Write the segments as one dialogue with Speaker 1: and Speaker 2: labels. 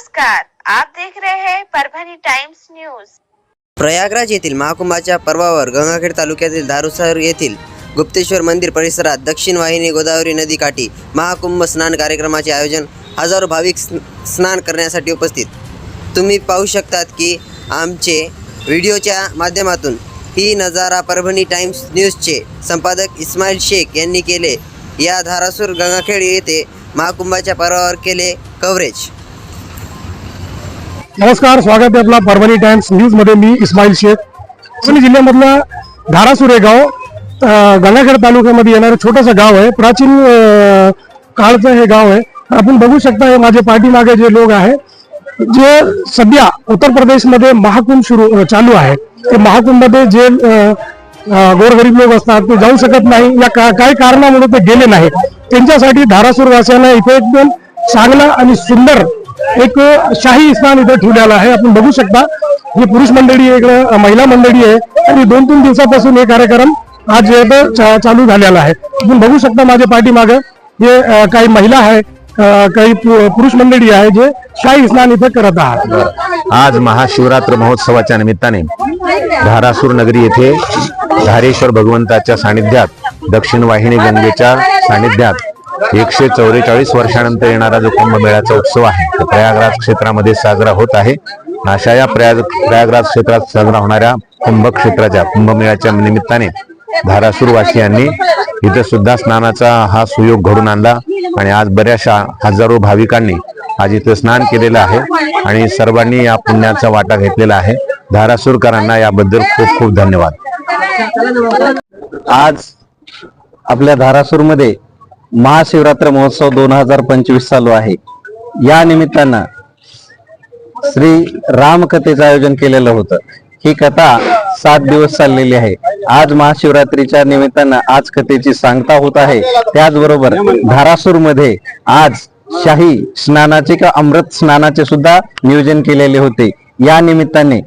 Speaker 1: नमस्कार आप देख रहे हैं परभणी टाइम्स न्यूज.
Speaker 2: प्रयागराज येथील महाकुंभाच्या पर्वावर गंगाखेड तालुक्यातील दारुसर येथील गुप्तेश्वर मंदिर परिसरात दक्षिण वाहिनी गोदावरी नदीकाठी महाकुंभ स्नान कार्यक्रमाचे आयोजन हजारो भाविक स्न- स्नान करण्यासाठी उपस्थित. तुम्ही पाहू शकतात की आमचे व्हिडिओच्या माध्यमातून ही नजारा परभणी टाइम्स न्यूजचे संपादक इस्माईल शेख यांनी केले. या धारासूर गंगाखेड येथे महाकुंभाच्या पर्वावर केले कव्हरेज
Speaker 3: नमस्कार स्वागत आहे आपला परभणी टाइम्स न्यूजमध्ये मी इस्माईल शेख. परभणी जिल्ह्यामधलं धारासूर हे गाव गंगाखेड तालुक्यामध्ये येणारं छोटंसं गाव आहे. प्राचीन काळचं हे गाव आहे. आपण बघू शकता हे माझे पाठीमागे जे लोक आहे जे सध्या उत्तर प्रदेशमध्ये महाकुंभ सुरू चालू आहे. ते महाकुंभमध्ये जे गोरगरीब लोक असतात ते जाऊ शकत नाही. या का- काही कारणामुळे ते गेले नाही त्यांच्यासाठी धारासूर वासियांना इथे एकदम चांगला आणि सुंदर एक शाही स्नान इथे ठेवलेलं आहे. आपण बघू शकता. ही पुरुष मंडळी आहे इकडे महिला मंडळी आहे. आणि दोन तीन दिवसापासून हे कार्यक्रम आज चा- चालू झालेला आहे. आपण बघू शकता माझ्या पाठीमागे हे काही महिला आहे काही पुरुष मंडळी आहे जे शाही स्नान इथे करत आहात.
Speaker 4: आज महाशिवरात्र महोत्सवाच्या निमित्ताने धारासूर नगरी येथे धारेश्वर भगवंताच्या सानिध्यात दक्षिण वाहिनी गंगेच्या सानिध्यात एकशे चौवेचाळीस वर्षानंतर येणारा जो कुंभमेळ्याचा उत्सव आहे तो प्रयागराज क्षेत्रामध्ये साजरा होत आहे. अशा या प्रयाग प्रयागराज क्षेत्रात साजरा होणाऱ्या कुंभ क्षेत्राच्या कुंभमेळ्याच्या निमित्ताने धारासूर वासियांनी इथं सुद्धा स्नानाचा हा सुयोग घडून आणला आणि आज बऱ्याचशा हजारो भाविकांनी आज इथं स्नान केलेलं आहे आणि सर्वांनी या पुण्याचा वाटा घेतलेला आहे. धारासूरकरांना याबद्दल खूप खूप धन्यवाद.
Speaker 5: आज आपल्या धारासूरमध्ये महाशिवरात्र महोत्सव दोन हजार पंचवीस चालू आहे. या निमित्तानं श्री रामकथेचं आयोजन केलेलं होतं. ही कथा सात दिवस चाललेली आहे. आज महाशिवरात्रीच्या निमित्तानं आज कथेची सांगता होत आहे. त्याचबरोबर धारासूरमध्ये आज शाही स्नानाचे किंवा अमृत स्नानाचे सुद्धा नियोजन केलेले होते. या निमित्ताने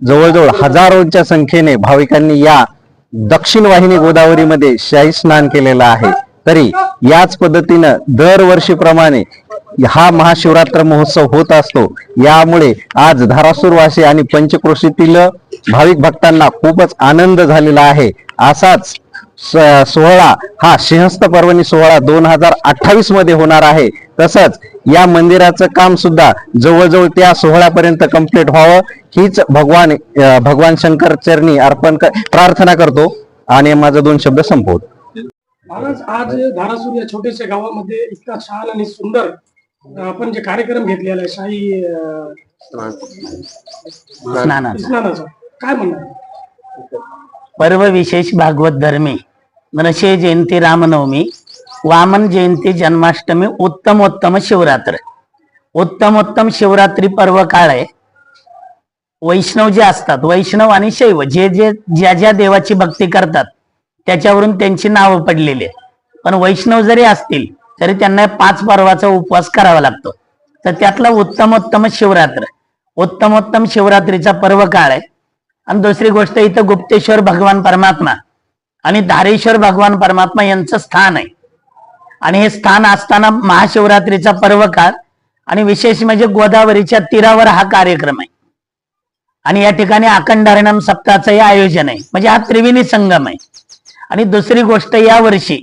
Speaker 5: जवळजवळ हजारोंच्या संख्येने भाविकांनी या दक्षिण वाहिनी गोदावरीमध्ये शाही स्नान केलेलं आहे. तरी याच पद्धतीनं दरवर्षीप्रमाणे हा महाशिवरात्र महोत्सव होत असतो. यामुळे आज धारासूरवासी आणि पंचक्रोशीतील भाविक भक्तांना खूपच आनंद झालेला आहे. असाच सोहळा हा सिंहस्थ पर्वणी सोहळा दोन हजार अठ्ठावीसमध्ये होणार आहे. तसंच या मंदिराचं काम सुद्धा जवळजवळ त्या सोहळ्यापर्यंत कंप्लीट व्हावं हीच भगवान भगवान शंकर चरणी अर्पण कर प्रार्थना करतो. आणि माझा दोन शब्द संपवतो.
Speaker 3: महाराज आज धारासूर या छोट्याशा गावामध्ये इतका छान आणि सुंदर आपण जे कार्यक्रम घेतलेला आहे शाही स्नानाचा. काय म्हणणार?
Speaker 6: पर्व विशेष भागवत धर्मी नरशे जयंती रामनवमी वामन जयंती जन्माष्टमी उत्तमोत्तम शिवरात्र. उत्तमोत्तम शिवरात्री पर्व काळ आहे. वैष्णव जे असतात वैष्णव आणि शैव जे जे ज्या ज्या देवाची भक्ती करतात त्याच्यावरून त्यांची नावं पडलेली आहे पण वैष्णव जरी असतील तरी त्यांना पाच पर्वाचा उपवास करावा लागतो. तर त्यातला उत्तमोत्तम शिवरात्र उत्तमोत्तम शिवरात्रीचा पर्व काळ आहे. आणि दुसरी गोष्ट इथं गुप्तेश्वर भगवान परमात्मा आणि धारेश्वर भगवान परमात्मा यांचं स्थान आहे. आणि हे स्थान असताना महाशिवरात्रीचा पर्व काळ आणि विशेष म्हणजे गोदावरीच्या तीरावर हा कार्यक्रम आहे. आणि या ठिकाणी अखंड हरिणाम सप्ताहाचंही आयोजन आहे. म्हणजे हा त्रिवेणी संगम आहे. आणि दुसरी गोष्ट या वर्षी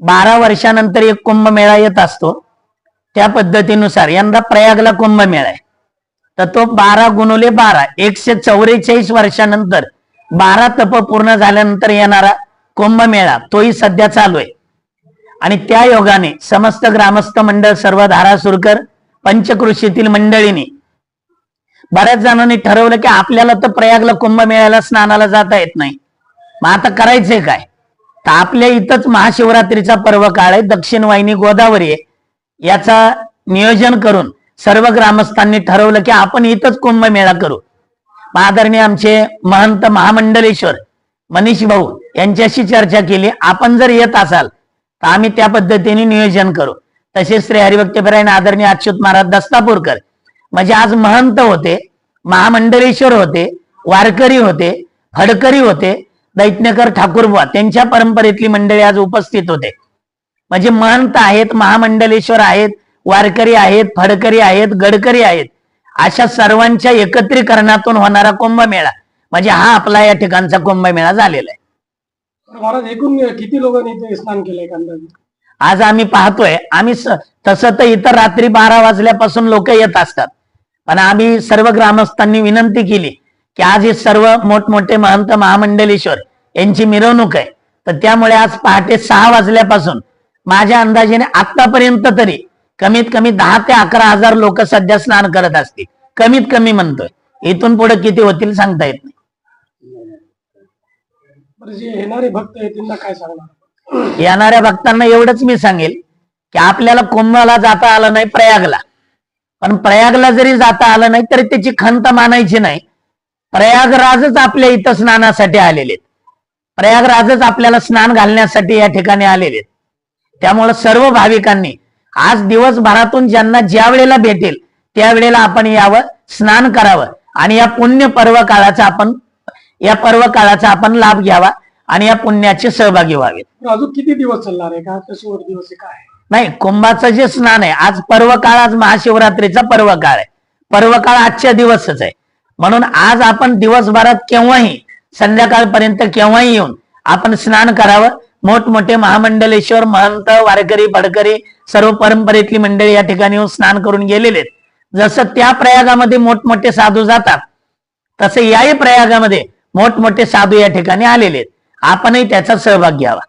Speaker 6: बारा वर्षानंतर एक कुंभमेळा येत असतो. त्या पद्धतीनुसार यंदा प्रयागला कुंभमेळा आहे. तर तो बारा गुणुले बारा एकशे चौवेचाळीस वर्षानंतर बारा तप पूर्ण झाल्यानंतर येणारा कुंभमेळा तोही सध्या चालू आहे. आणि त्या योगाने समस्त ग्रामस्थ मंडळ सर्व धारासुरकर पंचकृषीतील मंडळीने बऱ्याच जणांनी ठरवलं की आपल्याला तर प्रयागला कुंभमेळ्याला स्नानाला जाता येत नाही. मग आता करायचंय काय? तर आपल्या इथंच महाशिवरात्रीचा पर्व काळ आहे दक्षिण वाहिनी गोदावरी आहे. याचा नियोजन करून सर्व ग्रामस्थांनी ठरवलं की आपण इथंच कुंभमेळा करू. आदरणीय आमचे महंत महामंडलेश्वर मनीष भाऊ यांच्याशी चर्चा केली. आपण जर येत असाल तर आम्ही त्या पद्धतीने नियोजन करू. तसेच श्री हरिभक्तीपरायण आदरणीय अच्युत महाराज दस्तापूरकर. म्हणजे आज महंत होते महामंडलेश्वर होते वारकरी होते हडकरी होते दैत्यकर ठाकूरबुवा. त्यांच्या परंपरेतली मंडळी आज उपस्थित होते. म्हणजे महंत आहेत महामंडलेश्वर आहेत वारकरी आहेत फडकरी आहेत गडकरी आहेत. अशा सर्वांच्या एकत्रीकरणातून होणारा कुंभमेळा. म्हणजे हा आपला या ठिकाणचा कुंभमेळा झालेला आहे.
Speaker 3: एकूण किती लोकांनी स्नान केलंय
Speaker 6: आज आम्ही पाहतोय आम्ही तसं तर इतर रात्री बारा वाजल्यापासून लोक येत असतात. पण आम्ही सर्व ग्रामस्थांनी विनंती केली की आज हे सर्व मोठमोठे महंत महामंडलेश्वर यांची मिरवणूक आहे. तर त्यामुळे आज पहाटे सहा वाजल्यापासून माझ्या अंदाजाने आतापर्यंत तरी कमीत कमी दहा ते अकरा हजार लोक सध्या स्नान करत असतील. कमीत कमी म्हणतोय. इथून पुढे किती होतील सांगता येत नाही.
Speaker 3: भक्त काय सांगणार?
Speaker 6: येणाऱ्या भक्तांना एवढंच मी सांगेल की आपल्याला कुंभाला जाता आलं नाही प्रयागला. पण प्रयागला जरी जाता आलं नाही तरी त्याची खंत मानायची नाही. प्रयागराजच आपल्या इथं स्नानासाठी आलेले प्रयागराजच आपल्याला स्नान घालण्यासाठी या ठिकाणी आलेले त्यामुळे सर्व भाविकांनी आज दिवसभरातून ज्यांना ज्या वेळेला भेटेल त्यावेळेला आपण यावं स्नान करावं. आणि या पुण्य पर्व काळाचा आपण या पर्व काळाचा आपण लाभ घ्यावा आणि या पुण्याचे सहभागी व्हावे
Speaker 3: अजून किती दिवस चालणार आहे? का शेवट दिवस काय?
Speaker 6: नाही कुंभाचं जे स्नान आहे आज पर्व काळ आज महाशिवरात्रीचा पर्व काळ आहे. पर्व काळ आजच्या दिवसच आहे. म्हणून आज आपण दिवसभरात केव्हाही संध्याकाळपर्यंत केव्हाही येऊन आपण स्नान करावं. मोठमोठे महामंडलेश्वर महंत वारकरी फडकरी सर्व परंपरेतली मंडळी या ठिकाणी येऊन स्नान करून गेलेले जसं त्या प्रयागामध्ये मोठमोठे साधू जातात तसे याही प्रयागामध्ये मोठमोठे साधू या ठिकाणी आलेले आहेत. आपणही त्याचा सहभाग घ्यावा.